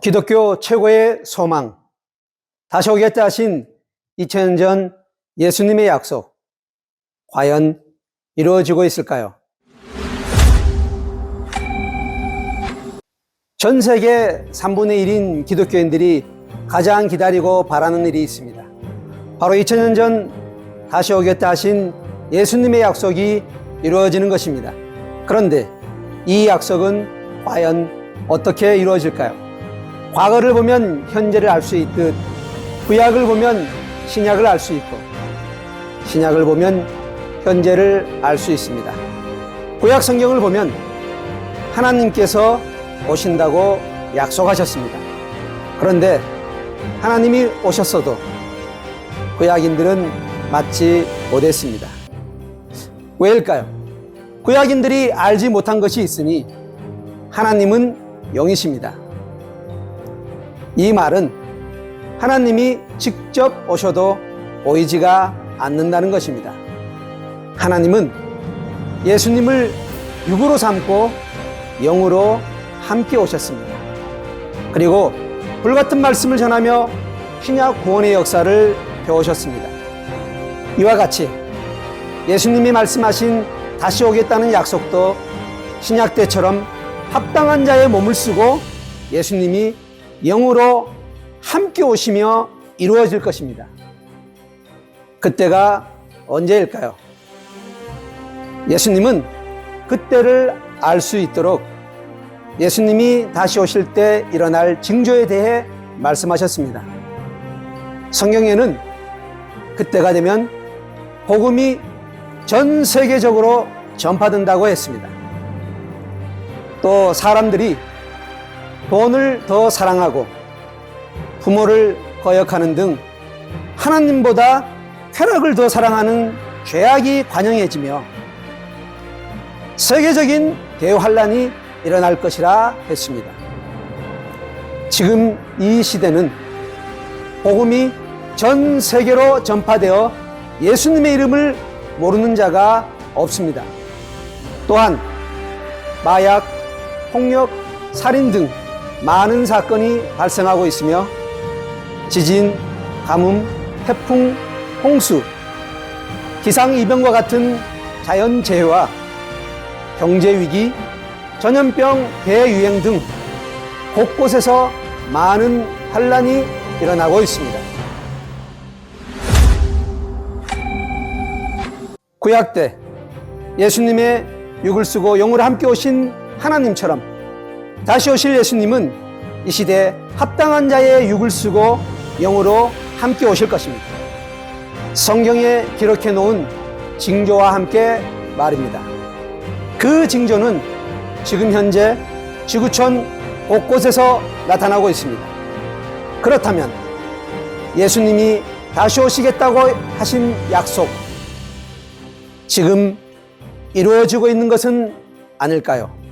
기독교 최고의 소망. 다시 오겠다 하신 2000년 전 예수님의 약속. 과연 이루어지고 있을까요? 전 세계 3분의 1인 기독교인들이 가장 기다리고 바라는 일이 있습니다. 바로 2000년 전 다시 오겠다 하신 예수님의 약속이 이루어지는 것입니다. 그런데 이 약속은 과연 어떻게 이루어질까요? 과거를 보면 현재를 알 수 있듯 구약을 보면 신약을 알 수 있고 신약을 보면 현재를 알 수 있습니다. 구약 성경을 보면 하나님께서 오신다고 약속하셨습니다. 그런데 하나님이 오셨어도 구약인들은 맞지 못했습니다. 왜일까요? 구약인들이 알지 못한 것이 있으니 하나님은 영이십니다. 이 말은 하나님이 직접 오셔도 보이지가 않는다는 것입니다. 하나님은 예수님을 육으로 삼고 영으로 함께 오셨습니다. 그리고 불같은 말씀을 전하며 신약 구원의 역사를 배우셨습니다. 이와 같이 예수님이 말씀하신 다시 오겠다는 약속도 신약 때처럼 합당한 자의 몸을 쓰고 예수님이 영으로 함께 오시며 이루어질 것입니다. 그때가 언제일까요? 예수님은 그때를 알 수 있도록 예수님이 다시 오실 때 일어날 징조에 대해 말씀하셨습니다. 성경에는 그때가 되면 복음이 전 세계적으로 전파된다고 했습니다. 또 사람들이 돈을 더 사랑하고 부모를 거역하는 등 하나님보다 쾌락을 더 사랑하는 죄악이 관영해지며 세계적인 대환란이 일어날 것이라 했습니다. 지금 이 시대는 복음이 전 세계로 전파되어 예수님의 이름을 모르는 자가 없습니다. 또한 마약, 폭력, 살인 등 많은 사건이 발생하고 있으며 지진, 가뭄, 태풍, 홍수, 기상이변과 같은 자연재해와 경제위기, 전염병 대유행 등 곳곳에서 많은 환란이 일어나고 있습니다. 구약 때 예수님의 육을 쓰고 영으로 함께 오신 하나님처럼 다시 오실 예수님은 이 시대 합당한 자의 육을 쓰고 영으로 함께 오실 것입니다. 성경에 기록해 놓은 징조와 함께 말입니다. 그 징조는 지금 현재 지구촌 곳곳에서 나타나고 있습니다. 그렇다면 예수님이 다시 오시겠다고 하신 약속, 지금 이루어지고 있는 것은 아닐까요?